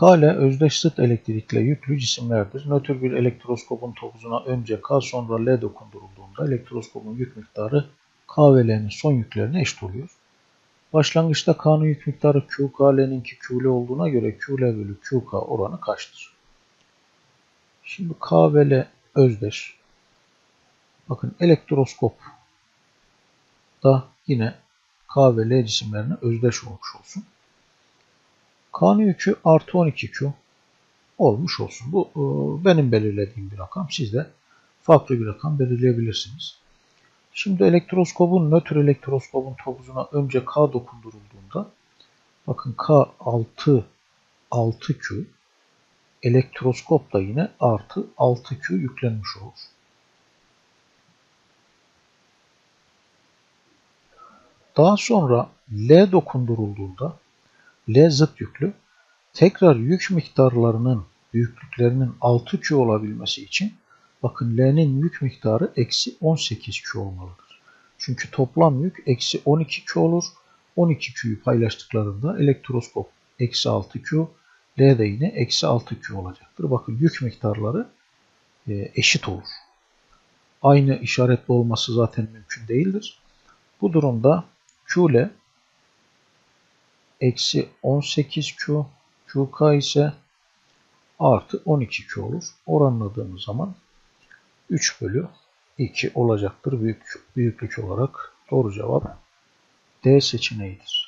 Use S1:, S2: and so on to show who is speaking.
S1: K ile özdeş zıt elektrikle yüklü cisimlerdir. Nötr bir elektroskopun topuzuna önce K sonra L dokundurulduğunda elektroskopun yük miktarı K ve L'nin son yüklerine eşit oluyor. Başlangıçta K'nın yük miktarı QK, L'ninki QL olduğuna göre QL bölü QK oranı kaçtır? Şimdi K ve L özdeş. Bakın elektroskop da yine K ve L cisimlerine özdeş olmuş olsun. K'nın yükü artı 12Q olmuş olsun. Bu e, benim belirlediğim bir rakam. Siz de farklı bir rakam belirleyebilirsiniz. Şimdi elektroskopun, nötr elektroskopun topuzuna önce K dokundurulduğunda bakın K 6 6Q elektroskop da yine artı 6Q yüklenmiş olur. Daha sonra L dokundurulduğunda L zıt yüklü tekrar yük miktarlarının büyüklüklerinin 6Q olabilmesi için bakın L'nin yük miktarı eksi 18Q olmalıdır. Çünkü toplam yük eksi 12Q olur. 12Q'yu paylaştıklarında elektroskop eksi 6Q, L de yine eksi 6Q olacaktır. Bakın yük miktarları e, eşit olur. Aynı işaretli olması zaten mümkün değildir. Bu durumda Q'le eksi 18Q, QK ise artı 12Q olur. Oranladığımız zaman 3 bölü 2 olacaktır büyük, büyüklük olarak. Doğru cevap D seçeneğidir.